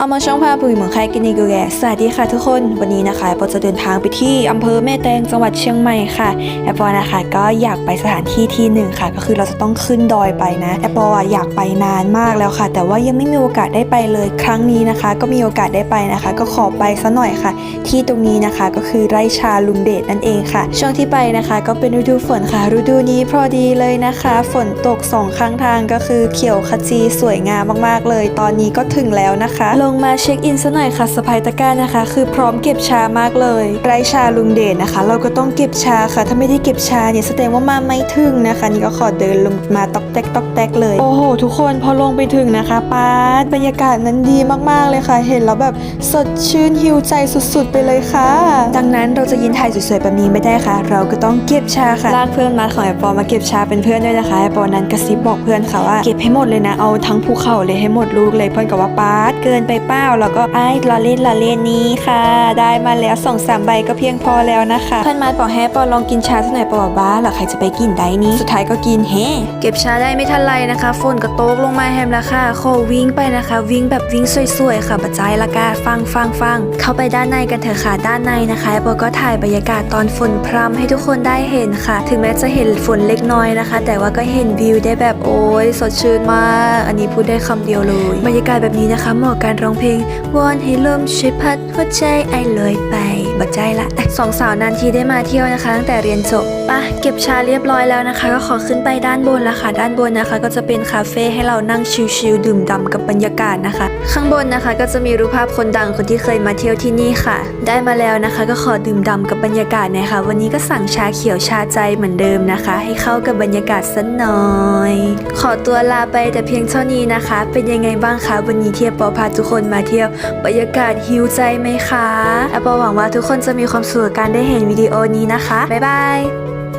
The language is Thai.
เอามาช่องพาปุ๋ยเหมืองใครกินอีกแกสวัสดีค่ะทุกคน วันนี้นะคะแอปเปาจะเดินทางไปที่อำเภอแม่แตงจังหวัดเชียงใหม่ค่ะแอปเปานะคะก็อยากไปสถานที่ที่หนึ่งค่ะ ก็คือเราจะต้องขึ้นดอยไปนะแอปเปออยากไปนานมากแล้วค่ะ แต่ว่ายังไม่มีโอกาสได้ไปเลยครั้งนี้นะคะ ก็มีโอกาสได้ไปนะคะ ก็ขอไปซะหน่อยค่ะ ที่ตรงนี้นะคะก็คือไร่ชาลุงเดชนั่นเองค่ะ ช่วงที่ไปนะคะ ก็เป็นฤดูฝนค่ะ ฤดูนี้พอดีเลยนะคะ ฝนตกสองข้างทางก็คือเขียวขจีสวยงามมากๆเลย ตอนนี้ก็ถึงแล้วนะคะลงงมาเช็คอินซะหน่อยค่ะสะพายตะกร้านะคะ คือพร้อมเก็บชามากเลยไรชาลุงเดชนะคะ เราก็ต้องเก็บชาค่ะ ถ้าไม่ได้เก็บชาเนี่ยแสดงว่ามาไม่ถึงนะคะ นี่ก็ขอเดินลงมาตอกแตกตอกแตกเลยโอ้โห ทุกคนพอลงไปถึงนะคะป้าบรรยากาศนั้นดีมากๆเลยค่ะ เห็นแล้วแบบสดชื่นหิวใจสุดๆ ไปเลยค่ะ ดังนั้นเราจะยินถ่ายสวยๆแบบนี้ไม่ได้ค่ะ เราก็ต้องเก็บชาค่ะลากเพื่อนมาของแอปปอมาเก็บชาเป็นเพื่อนด้วยนะคะแอปปอนั้นกระซิบบอกเพื่อนค่ะว่าเก็บให้หมดเลยนะเอาทั้งภูเขาเลยให้หมดลูกเลยเพื่อนกับว่าป้าเกินไปเป้าแล้วก็ไอ้ละเล่นละเล่นนี้ค่ะ ได้มาแล้วสองสามใบก็เพียงพอแล้วนะคะเพื่อนมาบอกให้ปอลองกินชาสักหน่อยปอบบ้าหรอใครจะไปกินได้นี้สุดท้ายก็กินเฮ้เก็บชาได้ไม่ทันไรนะคะฝนก็ตกลงมาแฮมแล้วค่ะขอวิ่งไปนะคะ วิ่งแบบวิ่งสวยๆค่ะปัจจัยละกาฟังฟังฟังเข้าไปด้านในกันเถอะค่ะด้านในนะคะปอก็ถ่ายบรรยากาศตอนฝนพรำให้ทุกคนได้เห็นค่ะ ถึงแม้จะเห็นฝนเล็กน้อยนะคะ แต่ว่าก็เห็นวิวได้แบบโอ้ยสดชื่นมาก อันนี้พูดได้คำเดียวเลยบรรยากาศแบบนี้นะคะเหมาะกับการร้องเพลงวอนให้ลมช่วยพัดหัวใจไอเลยไปบัดใจละสองสาวนานทีได้มาเที่ยวนะคะตั้งแต่เรียนจบปะเก็บชาเรียบร้อยแล้วนะคะ ก็ขอขึ้นไปด้านบนล้วค่ะ ด้านบนนะคะ ก็จะเป็นคาเฟ่ให้เรานั่งชิลๆดื่มด่ำกับบรรยากาศนะคะ ข้างบนนะคะก็จะมีรูปภาพคนดังคนที่เคยมาเที่ยวที่นี่ค่ะ ได้มาแล้วนะคะ ก็ขอดื่มด่ำกับบรรยากาศนะคะ วันนี้ก็สั่งชาเขียวชาใจเหมือนเดิมนะคะ ให้เข้ากับบรรยากาศสักหน่อย ขอตัวลาไปแต่เพียงเท่านี้นะคะ เป็นยังไงบ้างคะวันนี้เที่ยวปอพาทุกคนมาเที่ยวบรรยากาศฮิวใจไหมคะแอปเปหวังว่าทุกคนจะมีความสุขกับการได้เห็นวิดีโอนี้นะคะ บ๊ายบาย